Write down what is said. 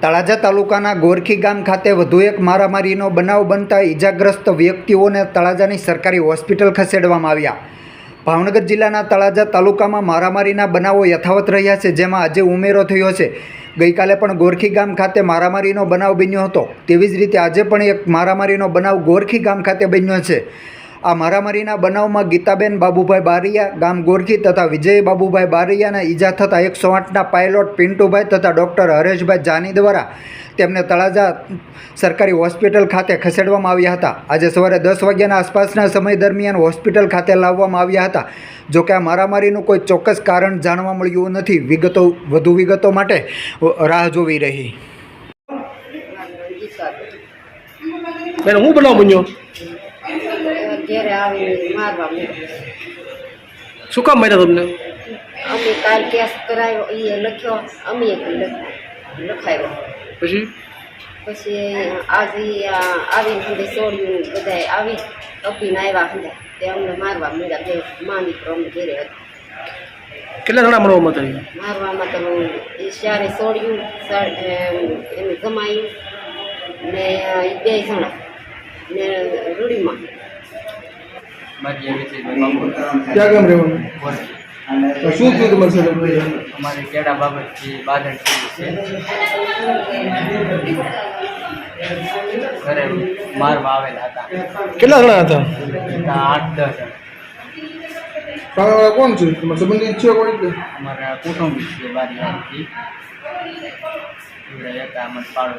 તળાજા તાલુકાના ગોરખી ગામ ખાતે વધુ એક મારામારીનો બનાવ બનતા ઈજાગ્રસ્ત વ્યક્તિઓને તળાજાની સરકારી હોસ્પિટલ ખસેડવામાં આવ્યા. ભાવનગર જિલ્લાના તળાજા તાલુકામાં મારામારીના બનાવો યથાવત રહ્યા છે, જેમાં આજે ઉમેરો થયો છે. ગઈકાલે પણ ગોરખી ગામ ખાતે મારામારીનો બનાવ બન્યો હતો. તેવી જ રીતે આજે પણ એક મારામારીનો બનાવ ગોરખી ગામ ખાતે બન્યો છે. આ મારામારીના બનાવમાં ગીતાબેન બાબુભાઈ બારિયા, ગામ ગોરખી તથા વિજય બાબુભાઈ બારિયાના ઈજા થતાં એકસો આઠના પાયલોટ પિન્ટુભાઈ તથા ડૉક્ટર હરેશભાઈ જાની દ્વારા તેમને તળાજા સરકારી હોસ્પિટલ ખાતે ખસેડવામાં આવ્યા હતા. આજે સવારે દસ વાગ્યાના આસપાસના સમય દરમિયાન હોસ્પિટલ ખાતે લાવવામાં આવ્યા હતા. જોકે આ મારામારીનું કોઈ ચોક્કસ કારણ જાણવા મળ્યું નથી. વિગતો, વધુ વિગતો માટે રાહ જોવી રહી. બેન, હું બનાવ બન્યો ઘેરે આવીને મારવા માંડ્યા. શું કામ માર્યા તમને અમે કાલ કેસ કરાયો એ લખ્યો અમે લખાયો પછી પછી આજે આવીને સુધી છોડ્યું બધા આવી અપીને આવ્યા હતા તે અમને મારવા મળ્યા બે માની દીકરો અમે ઘેરે હતા કેટલા જણા મળવામાં હતા મારવામાં તો એ સારે છોડ્યું એને જમાયું ને બે જણા ને રૂડીમાં ક્યાં ગામ રહેવાનું? તો શું થયું તમારી સાથે અમારે કેડા બાબત છે થયું છે. ઘરે મારવા આવેલા હતા. કેટલા જણા હતા? આઠ દસ જણ. કોણ છે? તમારા સંબંધિત છે કોઈ અમારા કુટુંબ છે બારી એવડે હતા અમારે પાડો